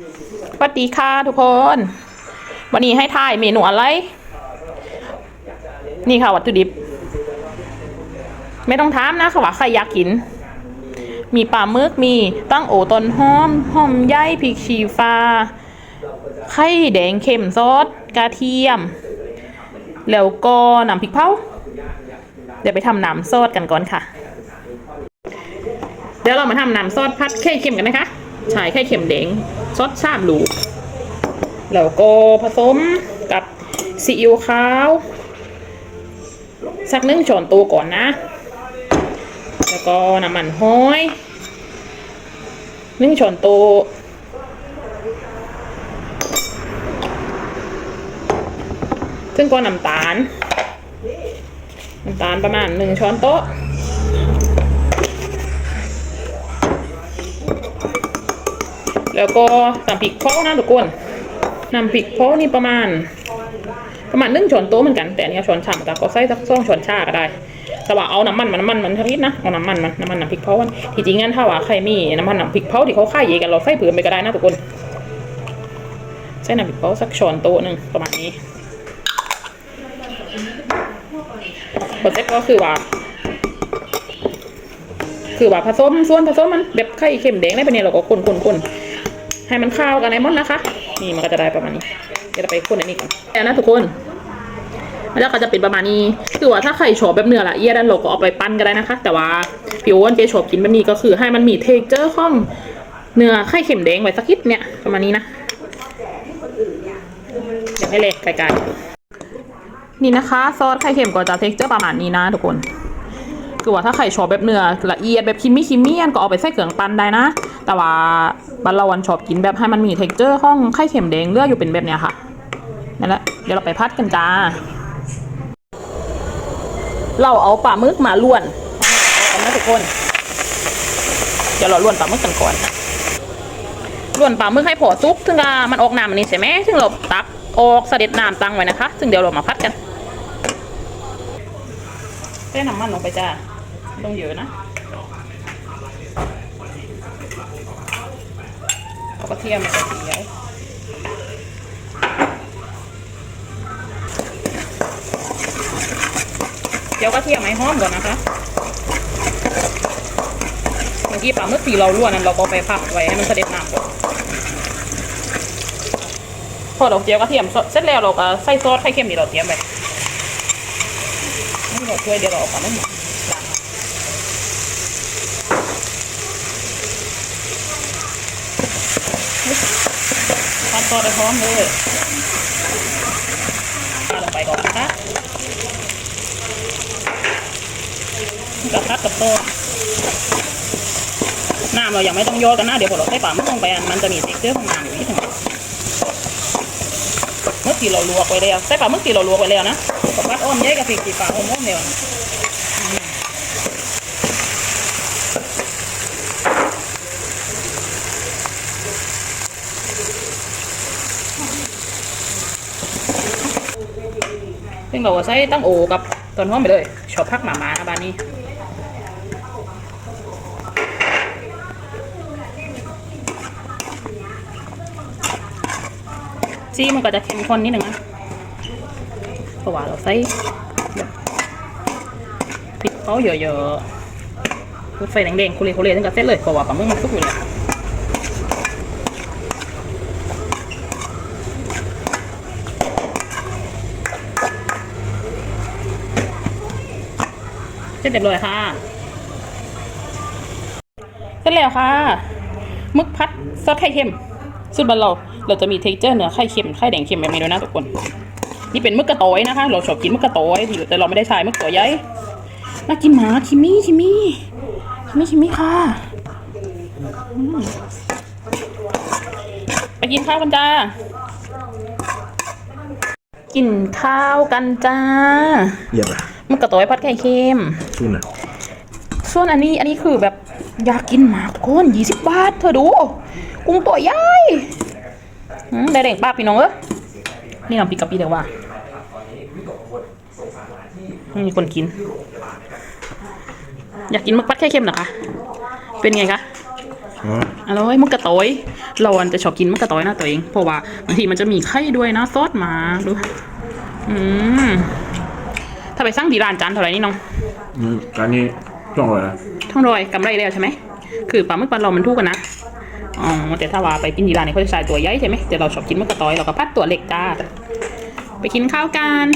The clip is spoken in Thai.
สวัสดีค่ะทุกคน วันนี้ให้ทายเมนูอะไร นี่ค่ะวัตถุดิบ ไม่ต้องถามนะค่ะว่าใครอยากกิน มีปลาหมึกมีตั้งโอต้นหอมหอมใหญ่พริกชีฟ้าไข่แดงเค็มซอสกระเทียม แล้วก็น้ำพริกเผาเดี๋ยวไปทำน้ำซอสกันก่อนค่ะ เดี๋ยวเรามาทำน้ำซอสพัดไข่เค็มกันนะคะ ใช้ไข่เค็มแดง ซอสามลูกแล้วก็ผสมกับซีอิ๊วขาว สักหนึ่งช้อนโตัวก่อนนะ แล้วก็น้ำมันห้อยหนึ่งช้อนโตัวซึ่งก็น้ำตาลน้ำตาลประมาณหนึ่งช้อนโต๊ะ แล้วก็น้ำพริกเผานะทุกคนน้ำพริกเผานี่ประมาณ ประมาณหนึ่งช้อนโต๊ะเหมือนกัน แต่อันนี้ช้อนชามือนกันก็ใส่สักสองช้อนชาก็ได้แต่ว่าเอาน้ำมันมันน้ำมันมันชนิดนะเอาน้ำมันมันน้ำมันน้ำพริกเผานที่จริงงั้นถ้าว่าใครมีน้ำมันน้ำพริกเผาที่เขาขายเยกันเราใส่เผื่อไปก็ได้นะทุกคนใส่น้ำพริกเผาสักช้อนโต๊ะหนึ่งประมาณนี้ผลเสร็จก็คือว่า คือว่าผสมส่วนผสมมันแบบไข่เค็มแดงได้ไปเนี่ยเราก็คนคนคน ให้มันเข้ากันในมดนะคะ นี่มันก็จะได้ประมาณนี้เดี๋ยวเราไปคนอันนี้ก่อนแล้วนะทุกคนแล้วก็จะเป็นประมาณนี้คือว่าถ้าใครชอบแบบเนื้อละเอียดด้นเราก็เอาไปปั้นก็ได้นะคะ แต่ว่าพี่อ้วนเจชอบกินแบบนี้ก็คือให้มันมีเทคเจอร์ของเนื้อไข่เค็มแดงไว้สักนิดเนี่ยประมาณนี้นะอยาให้เล็กไกลๆนี่นะคะ ซอสไข่เค็มก็จะเทคเจอร์ประมาณนี้นะทุกคนคือว่าถ้าใครชอบแบบเนื้อละเอียดแบบคิมมี่คิมมี่ก็เอาไปใส่เครื่องปั้นได้นะ แต่ว่า บ้านเราวันชอบกินแบบให้มันมีเท็กเจอร์ของไข่เค็มแดงเลือกอยู่เป็นแบบเนี้ยค่ะนั่นแหละเดี๋ยวเราไปพัดกันจ้า เราเอาปลาหมึกมาล้วนเอากันนะทุกคน เดี๋ยวเราล้วนปลาหมึกกันก่อนล้วนปลาหมึกให้พอซุกถึงกับมันออกน้ำอันนี้ใช่ไหมถึงเราตักออกเสด็จน้ำตั้งไว้นะคะ ซึ่งเดี๋ยวเรามาพัดกันใส่น้ำมันลงไปจ้าต้องเยอะนะเอา กระเทียมกระเทียมเดี๋ยวกระเทียมให้หอมก่อนนะคะเมื่อกี้ปลาเมื่อสีเราลวกนั้นเราก็ไปพักไว้ให้มันเสด็จน้ำก่อนพอเราเจียวกระเทียมเสร็จแล้วเราก็ใส่ซอสไข่เค็มที่เราเตรียมไปนี่เราช่วยเดี๋ยวเราเอาปลาหมึกมาล้าง ทอดตัวไปพร้อมเลยปลาลงไปก่อนนะคะกระพัดกับต้นน้ำเรายังไม่ต้องโยกกันนะเดี๋ยวพอเราใส่ปลาหมึกลงไปอันมันจะมีเท็กเจอร์ของน้ำอยู่นิดหนึงเมื่อกี้เราลวกไว้แล้วใส่ปลาหมึกที่เราลวกไว้แล้วนะกับพัดอ้อมใหญ่กับพริกสีฟ้าอ้อมอ้อมเดีย ซึ่งเราก็ใส่ตั้งโอกับต้นหอมไปเลย ชอบพักหมาหมานะบ้านนี้ซีมันก็จะเข้มข้นนิดหนึ่งนะเพราะว่าเราใส่พริกเขาเยอะๆพูดไฟแดงๆคุเรคุเรตั้งแต่เสร็จเลยเพราะว่าปลาหมึกมันสุกอยู่แล้ว เสร็จเรียบร้อยค่ะเสร็จแล้วค่ะมึกพัดซอสไข่เค็มสูตรบ้านเราเราจะมีเท็กเจอร์เนื้อไข่เค็มไข่แดงเค็มแบบนี้ด้วยนะทุกคน นี่เป็นมึกกระโตอยนะคะ เราชอบกินมึกกระโตอยแต่เราไม่ได้ใช้มึกตัวใหญ่น่ากินหมาคิมมี่คิมมี่คิมมี่คิมมี่ค่ะไปกินข้าวกันจ้า กินข้าวกันจ้า Iya pak, หมึ กกระโตอยผัดไข่เค็ม tuna. ส่วนอันนี้อันนี้คือแบบอยากกินหมากก้นยี่สิบบาท เธอดู กุ้งตัวใหญ่อืมได้แดงป้าพี่น้องเอ้ยนี่น้ำพริกกะปิเดี๋ยวว่าไม่มีคนกิน อยากกินหมึกปัดไข่เค็มเหรอคะ เป็นไงคะอ๋ออร่อยมึกกระตอยเราอันจะชอบกินมึกกระตอยนะตัวเอง เพราะว่าบางทีมันจะมีไข่ด้วยนะซอสหมาดู อืม ถ้าไปสั่งดีร้านจานเท่าไหร่นี่น้องอืมการนี้ช่องอะไรนะท่องรอยกำไรแล้วใช่ไหมคือปลาหมึกปลาเรามันถูกกันนะอ๋อแต่ถ้าว่าไปกินดีร้านเนี่ยเขาจะใส่ตัวใหญ่ใช่ไหมแต่เราชอบกินหมึกกระตอยเราก็พัดตัวเล็กจ้าไปกินข้าวกัน